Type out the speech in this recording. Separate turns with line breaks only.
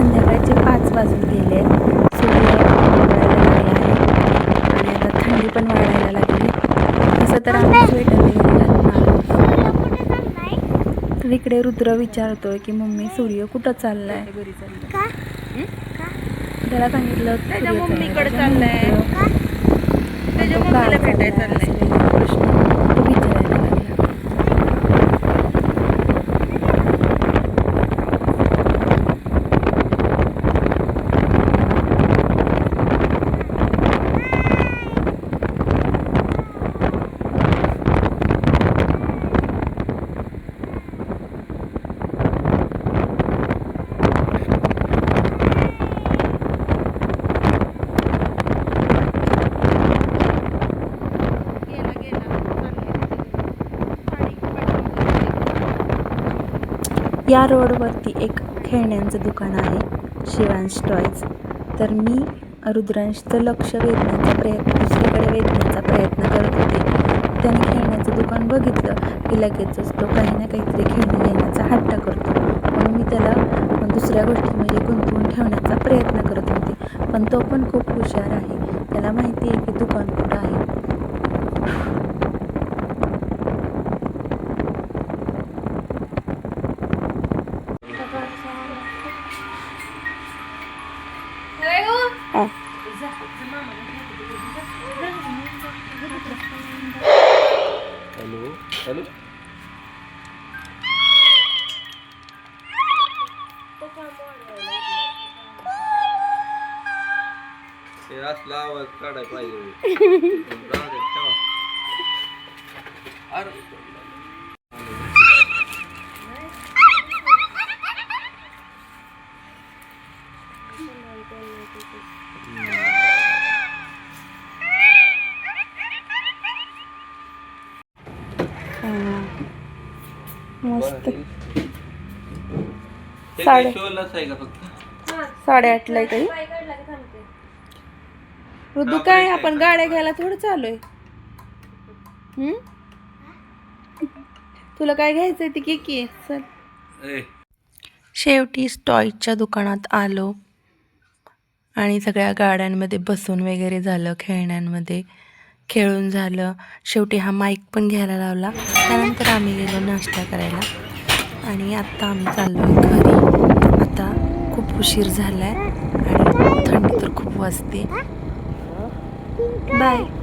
संध्याकाळचे पाच वाजून गेले. सूर्य आणि आता थंडी पण वाढायला लागली. तसं तर आम्ही स्वेटर तर इकडे रुद्र विचारतोय की मम्मी सूर्य कुठं चाललाय?
घरी चाललाय
त्याला सांगितलं मम्मीकडे चाललाय.
त्याच्या मम्मीला भेटायला चाललंय.
या रोडवरती एक खेळण्यांचं दुकान आहे शिवांश टॉयज. तर मी रुद्रांशचं लक्ष वेधण्याचा प्रयत्न दुसरीकडे वेधण्याचा प्रयत्न करत होते. त्याने खेळण्याचं दुकान बघितलं की लगेचच तो काही ना काहीतरी खेळणी घेण्याचा हट्ट करतो. म्हणून मी त्याला दुसऱ्या गोष्टीमध्ये गुंतवून ठेवण्याचा प्रयत्न करत होते. पण तो पण खूप हुशार आहे. त्याला माहिती आहे की दुकान कुठं आहे.
Hello,
hello. Era slava cara pai. Brother, tchau. Ar Yeah. मस्त. साडे-
साडेआठला आहे काही?
ऋतू काय आपण गाड्या घ्यायला थोडं चालू आहे. हम्म? तुला काय घ्यायचंय ती की की? चल.
शेवटी टॉयच्या दुकानात आलो. आणि सगळ्या गाड्यांमध्ये बसून वगैरे झालं खेळण्यांमध्ये. खेळून झालं. शेवटी हा माईक पण घ्यायला लावला. त्यानंतर आम्ही गेलो नाश्ता करायला. आणि आत्ता आम्ही चाललो आहे घरी. आता खूप उशीर झाला आहे आणि थंडी तर खूप वाजते. बाय